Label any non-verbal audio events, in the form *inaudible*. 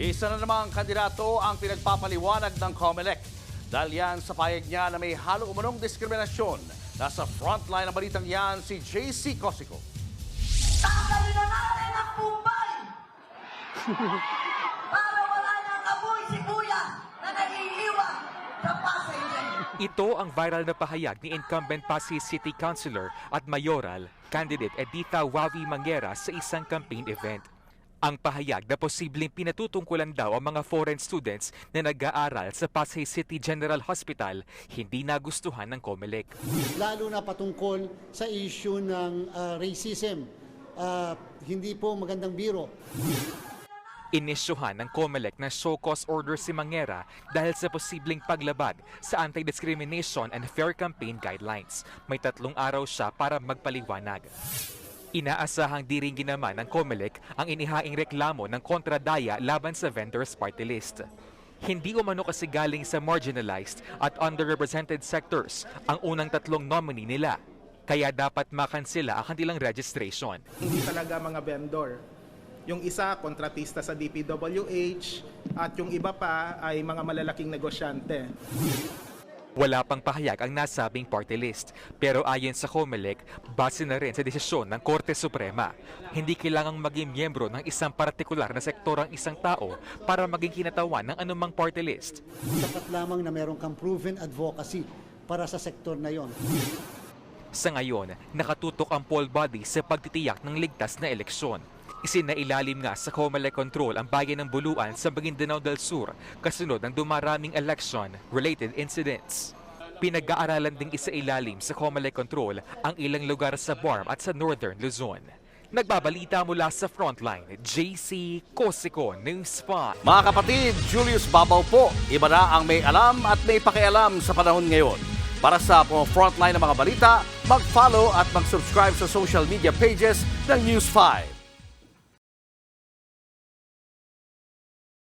Isa na namang kandidato ang pinagpapaliwanag ng COMELEC. Dahil yan sa payag niya na may halo umanong diskriminasyon. Nasa frontline ng balitang yan si JC Cosico. Tanggalin na natin ang Bombay! *laughs* Para wala nang amoy si Kuya na nag-iiwan sa passenger. Ito ang viral na pahayag ni incumbent Pasay City Councilor at Mayoral candidate Editha Wawi Mangera sa isang campaign event. Ang pahayag na posibleng pinatutungkulan daw ang mga foreign students na nag-aaral sa Pasay City General Hospital hindi nagustuhan ng COMELEC. lalo na patungkol sa issue ng ah, racism. Ah, hindi po magandang biro. Inisyuhan ng COMELEC na show cause order si Mangera dahil sa posibleng paglabag sa Anti-Discrimination and Fair Campaign Guidelines. May tatlong araw siya para magpaliwanag. Inaasahang di rin ginaman ng COMELEC ang inihaing reklamo ng kontradaya laban sa vendors party list. Hindi umano kasi galing sa marginalized at underrepresented sectors ang unang tatlong nominee nila. Kaya dapat makansela ang kanilang registration. hindi talaga mga vendor. Yung isa, kontratista sa DPWH at yung iba pa ay mga malalaking negosyante. Wala pang pahayag ang nasabing party list. Pero ayon sa COMELEC, base na rin sa desisyon ng Korte Suprema. Hindi kailangang maging miyembro ng isang partikular na sektor ang isang tao para maging kinatawan ng anumang party list. Sapat lamang na meron kang proven advocacy para sa sektor na yon. Sa ngayon, nakatutok ang poll body sa pagtitiyak ng ligtas na eleksyon. Isinailalim nga sa COMELEC control ang bayan ng Buluan sa Maguindanao del Sur kasunod ng dumaraming election-related incidents. Pinag-aaralan ding isailalim sa COMELEC control ang ilang lugar sa Barm at sa Northern Luzon. Nagbabalita mula sa Frontline, JC Cosico News 5. Mga kapatid, Julius Babaw po. Iba na ang may alam at may pakialam sa panahon ngayon. Para sa mga frontline ng mga balita, mag-follow at mag-subscribe sa social media pages ng News 5.